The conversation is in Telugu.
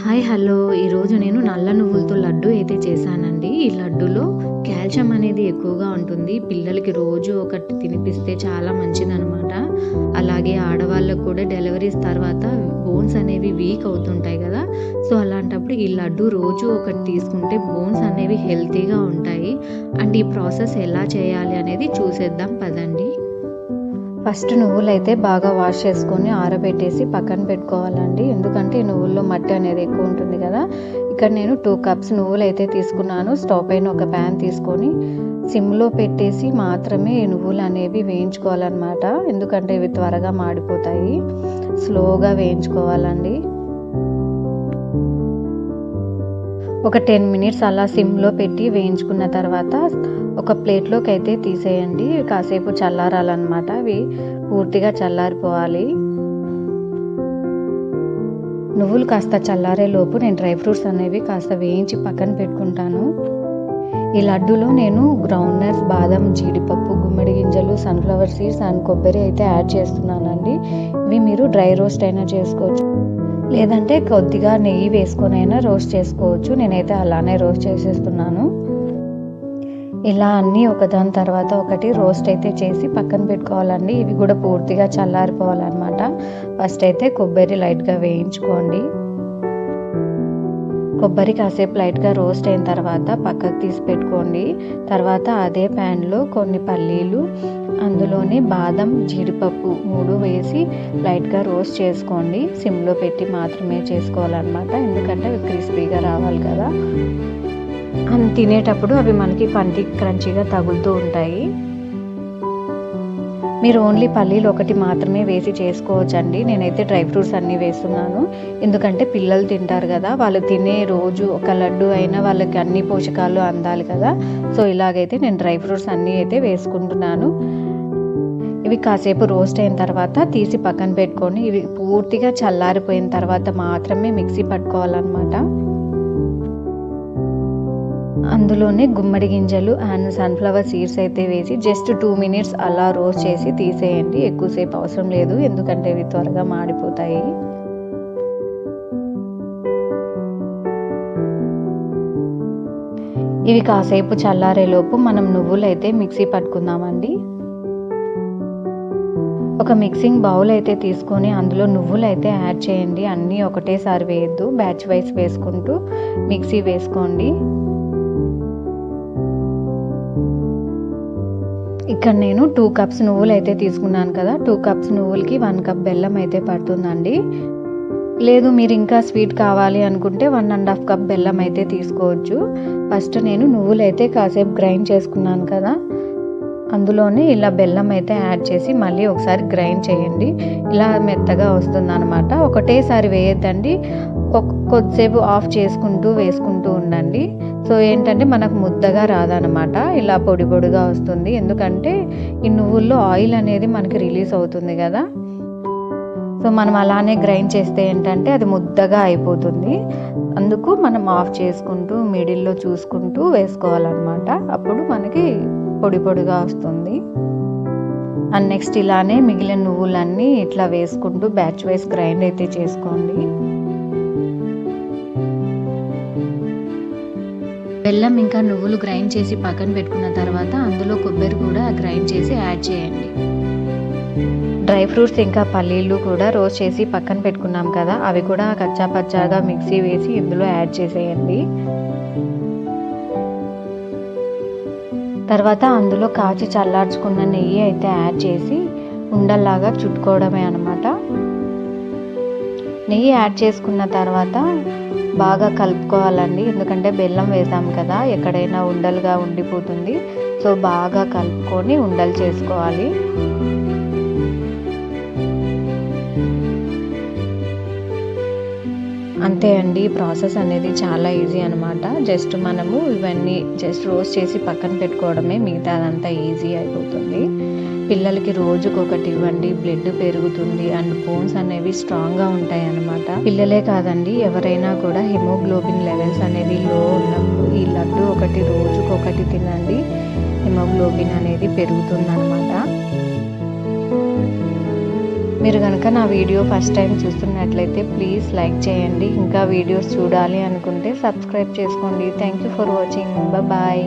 Hi hello. ఈరోజు నేను నల్ల నువ్వులతో లడ్డు అయితే చేశానండి. ఈ లడ్డులో కాల్షియం అనేది ఎక్కువగా ఉంటుంది. పిల్లలకి రోజు ఒకటి తినిపిస్తే చాలా మంచిదనమాట అలాగే ఆడవాళ్ళకు కూడా డెలివరీస్ తర్వాత బోన్స్ అనేవి వీక్ అవుతుంటాయి కదా. సో అలాంటప్పుడు ఈ లడ్డు రోజు ఒకటి తీసుకుంటే బోన్స్ అనేవి హెల్తీగా ఉంటాయి. అండ్ ఈ ప్రాసెస్ ఎలా చేయాలి అనేది చూసేద్దాం పదండి. ఫస్ట్ నువ్వులైతే బాగా వాష్ చేసుకొని ఆరబెట్టేసి పక్కన పెట్టుకోవాలండి. ఎందుకంటే నువ్వుల్లో మట్టి అనేది ఎక్కువ ఉంటుంది కదా. ఇక్కడ నేను టూ కప్స్ నువ్వులు అయితే తీసుకున్నాను. స్టవ్ పైన ఒక ప్యాన్ తీసుకొని సిమ్లో పెట్టేసి మాత్రమే నువ్వులు అనేవి వేయించుకోవాలన్నమాట. ఎందుకంటే ఇవి త్వరగా మాడిపోతాయి. స్లోగా వేయించుకోవాలండి. ఒక టెన్ మినిట్స్ అలా సిమ్లో పెట్టి వేయించుకున్న తర్వాత ఒక ప్లేట్లోకి అయితే తీసేయండి. కాసేపు చల్లారాలన్నమాట. అవి పూర్తిగా చల్లారిపోవాలి. నువ్వులు కాస్త చల్లారే లోపు నేను డ్రై ఫ్రూట్స్ అనేవి కాస్త వేయించి పక్కన పెట్టుకుంటాను. ఈ లడ్డూలో నేను గ్రౌండ్నట్స్ బాదం జీడిపప్పు గుమ్మడి గింజలు సన్ఫ్లవర్ సీడ్స్ అండ్ కొబ్బరి అయితే యాడ్ చేస్తున్నానండి. ఇవి మీరు డ్రై రోస్ట్ అయినా చేసుకోవచ్చు. లేదంటే కొద్దిగా నెయ్యి వేసుకొని అయినా రోస్ట్ చేసుకోవచ్చు. నేనైతే అలానే రోస్ట్ చేసేస్తున్నాను. ఇలా అన్నీ ఒకదాని తర్వాత ఒకటి రోస్ట్ అయితే చేసి పక్కన పెట్టుకోవాలండి. ఇవి కూడా పూర్తిగా చల్లారిపోవాలన్నమాట. ఫస్ట్ అయితే కొబ్బరి లైట్గా వేయించుకోండి. కొబ్బరి కాసేపు లైట్గా రోస్ట్ అయిన తర్వాత పక్కకు తీసి పెట్టుకోండి. తర్వాత అదే ప్యాన్లో కొన్ని పల్లీలు అందులోనే బాదం జీడిపప్పు మూడు వేసి లైట్గా రోస్ట్ చేసుకోండి. సిమ్లో పెట్టి మాత్రమే చేసుకోవాలన్నమాట. ఎందుకంటే అవి క్రిస్పీగా రావాలి కదా. అని తినేటప్పుడు అవి మనకి పంటికి క్రంచీగా తగులుతూ ఉంటాయి. మీరు ఓన్లీ పల్లీలు ఒకటి మాత్రమే వేసి చేసుకోవచ్చండి. నేనైతే డ్రై ఫ్రూట్స్ అన్నీ వేస్తున్నాను. ఎందుకంటే పిల్లలు తింటారు కదా వాళ్ళు తినే రోజు ఒక లడ్డు అయినా వాళ్ళకి అన్ని పోషకాలు అందాలి కదా. సో ఇలాగైతే నేను డ్రై ఫ్రూట్స్ అన్నీ అయితే వేసుకుంటున్నాను. ఇవి కాసేపు రోస్ట్ అయిన తర్వాత తీసి పక్కన పెట్టుకొని ఇవి పూర్తిగా చల్లారిపోయిన తర్వాత మాత్రమే మిక్సీ పట్టుకోవాలన్నమాట. అందులోనే గుమ్మడి గింజలు అండ్ సన్ఫ్లవర్ సీడ్స్ అయితే వేసి జస్ట్ టూ మినిట్స్ అలా రోస్ట్ చేసి తీసేయండి. ఎక్కువసేపు అవసరం లేదు. ఎందుకంటే ఇవి త్వరగా మాడిపోతాయి. ఇవి కాసేపు చల్లారేలోపు మనం నువ్వులు అయితే మిక్సీ పట్టుకుందామండి. ఒక మిక్సింగ్ బౌల్ అయితే తీసుకొని అందులో నువ్వులు అయితే యాడ్ చేయండి. అన్నీ ఒకటేసారి వేయద్దు. బ్యాచ్ వైస్ వేసుకుంటూ మిక్సీ వేసుకోండి. ఇక్కడ నేను టూ కప్స్ నువ్వులు అయితే తీసుకున్నాను కదా. టూ కప్స్ నువ్వులకి వన్ కప్ బెల్లం అయితే పడుతుందండి. లేదు మీరు ఇంకా స్వీట్ కావాలి అనుకుంటే వన్ అండ్ హాఫ్ కప్ బెల్లం అయితే తీసుకోవచ్చు. ఫస్ట్ నేను నువ్వులు అయితే కాసేపు గ్రైండ్ చేసుకున్నాను కదా. అందులోనే ఇలా బెల్లం అయితే యాడ్ చేసి మళ్ళీ ఒకసారి గ్రైండ్ చేయండి. ఇలా మెత్తగా వస్తుంది అనమాట ఒకటేసారి వేయద్దండి. కొద్దిసేపు ఆఫ్ చేసుకుంటూ వేసుకుంటూ ఉండండి. సో ఏంటంటే మనకు ముద్దగా రాదనమాట ఇలా పొడి పొడిగా వస్తుంది. ఎందుకంటే ఈ నువ్వుల్లో ఆయిల్ అనేది మనకి రిలీజ్ అవుతుంది కదా. సో మనం అలానే గ్రైండ్ చేస్తే ఏంటంటే అది ముద్దగా అయిపోతుంది. అందుకు మనం ఆఫ్ చేసుకుంటూ మిడిల్లో చూసుకుంటూ వేసుకోవాలన్నమాట. అప్పుడు మనకి పొడి పొడిగా వస్తుంది. అండ్ నెక్స్ట్ ఇలానే మిగిలిన నువ్వులన్నీ ఇట్లా వేసుకుంటూ బ్యాచ్ వైస్ గ్రైండ్ అయితే చేసుకోండి. బెల్లం ఇంకా నువ్వులు గ్రైండ్ చేసి పక్కన పెట్టుకున్న తర్వాత అందులో కొబ్బరి కూడా గ్రైండ్ చేసి యాడ్ చేయండి. డ్రై ఫ్రూట్స్ ఇంకా పల్లీలు కూడా రోస్ట్ చేసి పక్కన పెట్టుకున్నాం కదా అవి కూడా కచ్చా పచ్చాగా మిక్సీ వేసి ఇందులో యాడ్ చేసేయండి. తర్వాత అందులో కాచి చల్లార్చుకున్న నెయ్యి అయితే యాడ్ చేసి ఉండల్లాగా చుట్టుకోవడమే అనమాట నెయ్యి యాడ్ చేసుకున్న తర్వాత బాగా కలుపుకోవాలండి. ఎందుకంటే బెల్లం వేసాం కదా ఎక్కడైనా ఉండలుగా ఉండిపోతుంది. సో బాగా కలుపుకొని ఉండలు చేసుకోవాలి. అంతే అండి ప్రాసెస్ అనేది చాలా ఈజీ అనమాట జస్ట్ మనము ఇవన్నీ జస్ట్ రోస్ట్ చేసి పక్కన పెట్టుకోవడమే మిగతా అదంతా ఈజీ అయిపోతుంది. పిల్లలకి రోజుకొకటి ఇవ్వండి బ్లడ్ పెరుగుతుంది అండ్ బోన్స్ అనేవి స్ట్రాంగ్గా ఉంటాయి అన్నమాట. పిల్లలే కాదండి ఎవరైనా కూడా హిమోగ్లోబిన్ లెవెల్స్ అనేవి లో ఉన్నప్పుడు ఈ లడ్డు ఒకటి రోజుకొకటి తినండి హిమోగ్లోబిన్ అనేది పెరుగుతుంది అనమాట మీరు కనుక నా వీడియో ఫస్ట్ టైం చూస్తున్నట్లయితే ప్లీజ్ లైక్ చేయండి. ఇంకా వీడియోస్ చూడాలి అనుకుంటే సబ్స్క్రైబ్ చేసుకోండి. Thank you for watching. Bye